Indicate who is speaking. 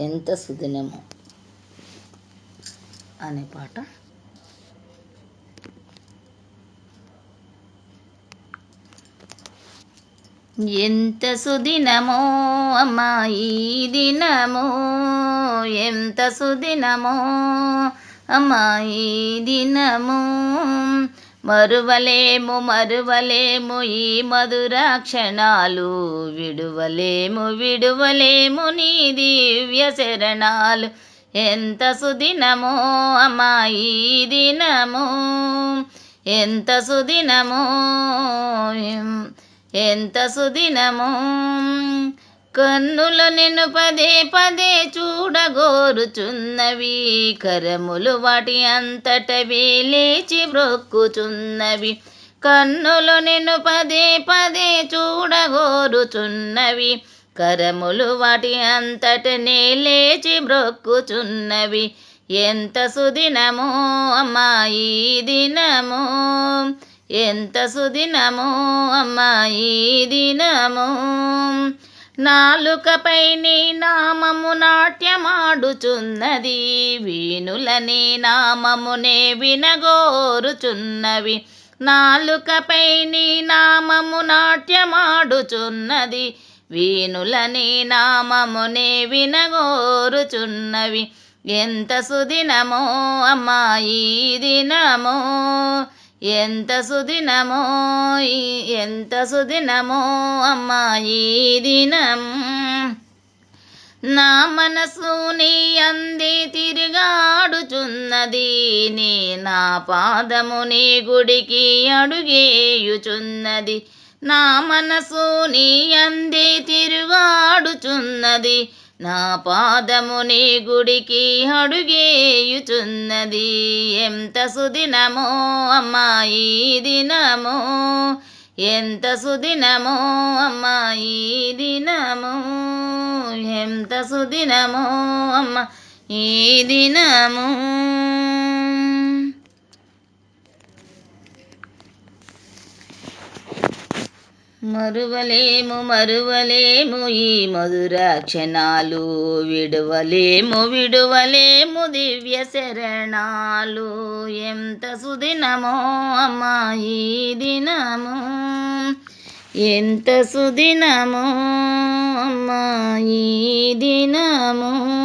Speaker 1: ఎంత సుదినము అనే పాట. ఎంత సుదినమో అమ్మా ఈ దినమో ఎంత సుదినమో అమ్మా ఈ దినము. మరువలేము మరువలేము ఈ మధుర క్షణాలు. విడువలేము విడువలేము నీ దివ్య శరణాలు. ఎంత సుదినమో అమ్మా ఈ దినము. ఎంత సుదినమో ఎంత సుదినమో. కన్నుల నిన్ను పదే పదే చూడగోరుచున్నవి. కరములు వాటి అంతటవే లేచి బ్రొక్కుచున్నవి. కన్నులు నిన్ను పదే పదే చూడగోరుచున్నవి. కరములు వాటి అంతటనే లేచి బ్రొక్కుచున్నవి. ఎంత సుదినమో అమ్మా ఈ దినము. ఎంత సుదినమో అమ్మా ఈ దినము. నాలుకపై నీ నామము నాట్యమాడుచున్నది వీణులని నామమునే వినగోరుచున్నవి. నాలుకపై నీ నామము నాట్యమాడుచున్నది వీణులని నామమునే వినగోరుచున్నవి. ఎంత సుదినమో అమ్మాయి దినమో ఎంత సుదినమో ఎంత సుదినమో అమ్మా ఈ దినం. నా మనసు నీ అంది తిరిగాడుచున్నది నీ నా పాదము నీ గుడికి అడుగేయుచున్నది. నా మనసు నీ అంది తిరుగాడుచున్నది నా పాదము నీ గుడికి అడుగేయుచున్నది. ఎంత సుదినమో అమ్మాయి దినము దినమో. ఎంత సుదినమో అమ్మాయి దినము. ఎంత సుదినమో అమ్మ ఈ దినము. మరువలేము మరువలేము ఈ మధుర క్షణాలు విడువలేము విడువలేము దివ్య శరణాలు. ఎంత సుదినమో అమ్మా ఈ దినము. ఎంత సుదినమో అమ్మా ఈ దినము.